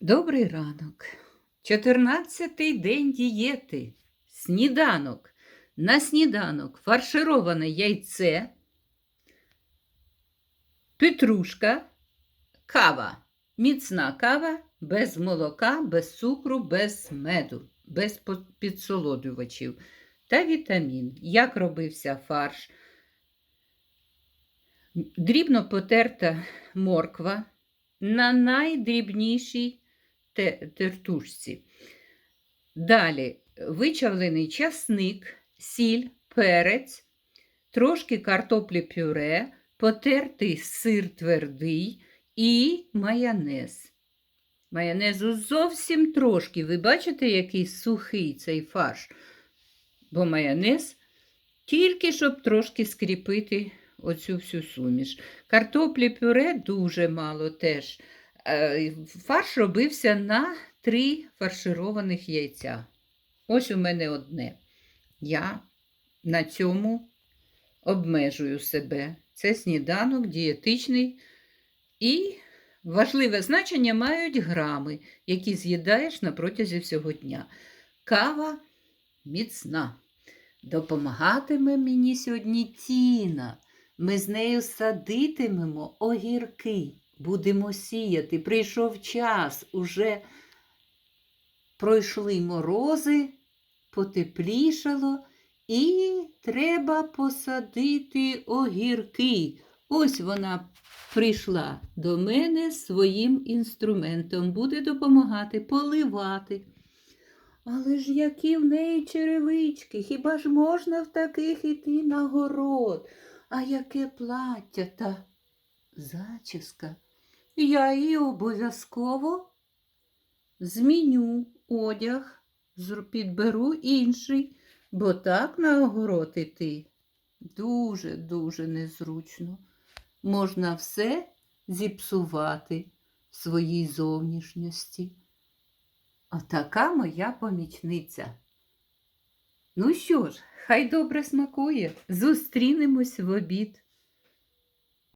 Добрий ранок. 14-й день дієти. Сніданок. На сніданок фаршироване яйце, петрушка, кава. Міцна кава без молока, без цукру, без меду, без підсолоджувачів та вітамін. Як робився фарш? Дрібно потерта морква на найдрібнішій тертушці. Далі вичавлений часник, сіль, перець, трошки картоплі пюре, потертий сир твердий і майонез. Майонезу зовсім трошки. Ви бачите, який сухий цей фарш? Бо майонез тільки щоб трошки скріпити оцю всю суміш. Картоплі пюре дуже мало теж. Е, Фарш робився на три фаршированих яйця. Ось у мене одне. Я на цьому обмежую себе. Це сніданок дієтичний і важливе значення мають грами, які з'їдаєш на протязі всього дня. Кава міцна. Допомагатиме мені сьогодні Тіна. Ми з нею садитимемо огірки, будемо сіяти. Прийшов час, уже пройшли морози, потеплішало, і треба посадити огірки. Ось вона прийшла до мене своїм інструментом, буде допомагати поливати. Але ж які в неї черевички, хіба ж можна в таких іти на город? А яке плаття та зачіска? Я її обов'язково зміню одяг, підберу інший, бо так на огород іти дуже-дуже незручно. Можна все зіпсувати в своїй зовнішності. Отака моя помічниця. Ну що ж, хай добре смакує. Зустрінемось в обід.